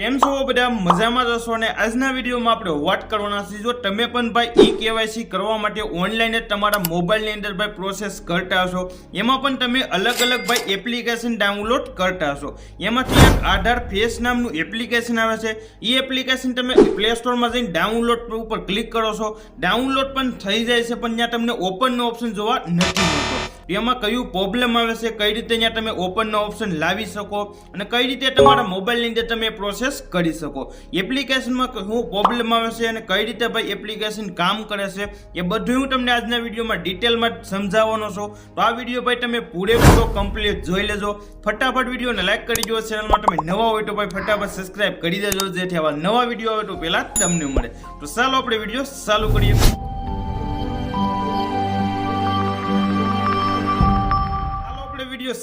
કેમ છો બધા? મજામાં જશો અને આજના વિડીયોમાં આપણે વાત કરવાના છે જો તમે પણ ભાઈ ઈ કેવાયસી કરવા માટે ઓનલાઈન જ તમારા મોબાઈલની અંદર ભાઈ પ્રોસેસ કરતા હશો, એમાં પણ તમે અલગ અલગ ભાઈ એપ્લિકેશન ડાઉનલોડ કરતા હશો. એમાંથી એક આધાર ફેસ નામનું એપ્લિકેશન આવે છે. એ એપ્લિકેશન તમે પ્લે સ્ટોરમાં જઈને ડાઉનલોડ ઉપર ક્લિક કરો છો. ડાઉનલોડ પણ થઈ જાય છે, પણ ત્યાં તમને ઓપનનો ઓપ્શન જોવા નથી મળતો. એમાં કયું પ્રોબ્લેમ આવે છે, કઈ રીતે ત્યાં તમે ઓપનનો ઓપ્શન લાવી શકો અને કઈ રીતે તમારા મોબાઈલની અંદર તમે પ્રોસેસ કરી શકો. એપ્લિકેશનમાં શું પ્રોબ્લેમ આવે છે અને કઈ રીતે ભાઈ એપ્લિકેશન કામ કરે છે, એ બધું હું તમને આજના વિડીયોમાં ડિટેલમાં સમજાવવાનો છું. તો આ વીડિયો ભાઈ તમે પૂરેપૂરો કમ્પ્લીટ જોઈ લેજો. ફટાફટ વિડીયોને લાઈક કરી દો ચેનલમાં તમે નવા હોય તો ભાઈ ફટાફટ સબસ્ક્રાઈબ કરી દેજો, જેથી આવા નવા વીડિયો આવે તો પહેલાં તમને મળે. તો ચાલો આપણે વીડિયો ચાલુ કરીએ.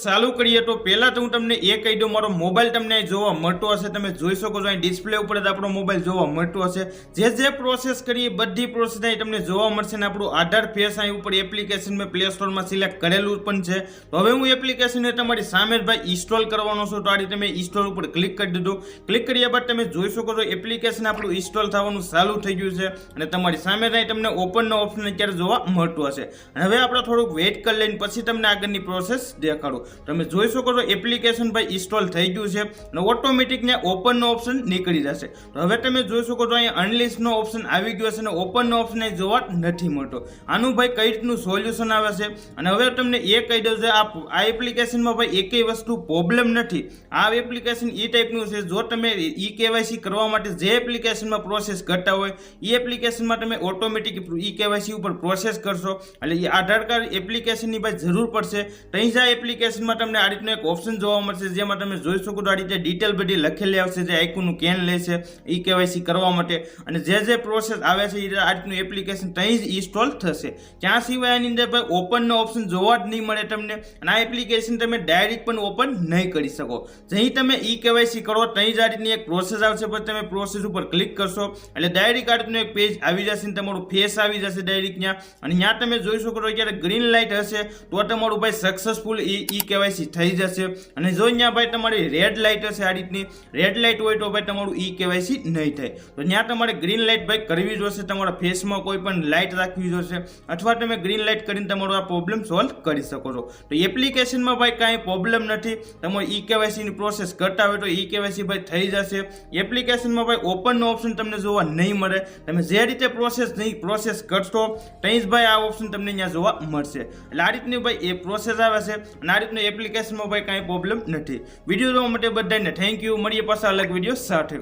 ચાલુ કરીએ તો પહેલાં તો હું તમને એ કહી દઉં, મારો મોબાઈલ તમને જોવા મળતો હશે. તમે જોઈ શકો છો અહીં ડિસ્પ્લે ઉપર જ આપણો મોબાઈલ જોવા મળતો હશે. જે જે પ્રોસેસ કરીએ બધી પ્રોસેસ અહીં તમને જોવા મળશે ને આપણું આધાર ફેસ અહીં ઉપર એપ્લિકેશન મેં પ્લે સ્ટોરમાં સિલેક્ટ કરેલું પણ છે. હવે હું એપ્લિકેશનને તમારી સામે જ ભાઈ ઇન્સ્ટોલ કરવાનો છું. તો આ રીતે મેં ઇન્સ્ટોલ ઉપર ક્લિક કરી દીધું. ક્લિક કર્યા બાદ તમે જોઈ શકો છો એપ્લિકેશન આપણું ઇન્સ્ટોલ થવાનું ચાલુ થઈ ગયું છે અને તમારી સામે જ અહીં તમને ઓપનનો ઓપ્શન અત્યારે જોવા મળતું હશે. હવે આપણે થોડુંક વેઇટ કરી લઈને પછી તમને આગળની પ્રોસેસ દેખાડું. તમે જોઈ શકો છો એપ્લિકેશન ભાઈ ઇન્સ્ટોલ થઈ ગયું છે અને ઓટોમેટિક ને ઓપનનો ઓપ્શન નીકળી જશે. તો હવે તમે જોઈ શકો છો, અહીંયા અનલિસ્ટનો ઓપ્શન આવી ગયો છે અને ઓપનનો ઓપ્શન જોવા નથી મળતો. આનું ભાઈ કઈ રીતનું સોલ્યુશન આવે છે? અને હવે તમને એ કહી દઉં છે, આ એપ્લિકેશનમાં ભાઈ એકેય વસ્તુ પ્રોબ્લેમ નથી. આ એપ્લિકેશન એ ટાઈપનું છે, જો તમે ઈ કેવાયસી કરવા માટે જે એપ્લિકેશનમાં પ્રોસેસ કરતા હોય એ એપ્લિકેશનમાં તમે ઓટોમેટિક ઈ કેવાયસી ઉપર પ્રોસેસ કરશો. એટલે એ આધાર કાર્ડ એપ્લિકેશનની ભાઈ જરૂર પડશે. ત્યાં જ આ એપ્લિકેશનમાં તમને આ રીતનો એક ઓપ્શન જોવા મળશે, જેમાં તમે જોઈ શકો તો આ રીતે ડિટેલ બધી લખેલી આવશે, જે આઈકુનું કેન લેશે ઈ કેવાયસી કરવા માટે. અને જે જે પ્રોસેસ આવે છે એ આ રીતનું એપ્લિકેશન ત્યાં જ ઇન્સ્ટોલ થશે. ત્યાં સિવાય આની અંદર ભાઈ ઓપનનો ઓપ્શન જોવા જ નહીં મળે તમને. અને આ એપ્લિકેશન તમે ડાયરેક્ટ પણ ઓપન નહીં કરી શકો. જહીં તમે ઈ કેવાયસી કરો ત્યાં જ આ રીતની એક પ્રોસેસ આવશે, પછી તમે પ્રોસેસ ઉપર ક્લિક કરશો. એટલે ડાયરેક્ટ આ રીતનું એક પેજ આવી જશે ને તમારું ફેસ આવી જશે ડાયરેક્ટ ત્યાં. અને ત્યાં તમે જોઈ શકો તો જ્યારે ગ્રીન લાઇટ હશે. તો તમારું ભાઈ સક્સેસફુલ ઈ ઈ કેવાયસી થઈ જશે. અને જો ત્યાં ભાઈ તમારી રેડ લાઇટ હશે આ રીતની રેડ લાઇટ હોય તો ભાઈ તમારું ઈ કેવાયસી નહીં થાય. તો ત્યાં તમારે ગ્રીન લાઇટ ભાઈ કરવી જોશે તમારા ફેસમાં કોઈ પણ લાઇટ રાખવી જોશે અથવા તમે ગ્રીન લાઇટ કરીને તમારો આ પ્રોબ્લેમ સોલ્વ કરી શકો છો. તો એપ્લિકેશનમાં ભાઈ કાંઈ પ્રોબ્લેમ નથી, તમારે ઈ કેવાયસીની પ્રોસેસ કરતા હોય તો ઈ કેવાયસી ભાઈ થઈ જશે. એપ્લિકેશનમાં ભાઈ ઓપનનો ઓપ્શન તમને જોવા નહીં મળે. તમે જે રીતે પ્રોસેસ નહીં પ્રોસેસ કરશો ત્યાં જ ભાઈ આ ઓપ્શન તમને ત્યાં જોવા મળશે. એટલે આ રીતની ભાઈ એ પ્રોસેસ આવે છે, અને આ રીતનું એપ્લિકેશનમાં ભાઈ કાંઈ પ્રોબ્લેમ નથી. વીડિયો જોવા માટે બધાને થેન્ક યુ મળીએ પાછા અલગ વીડિયો સાથે.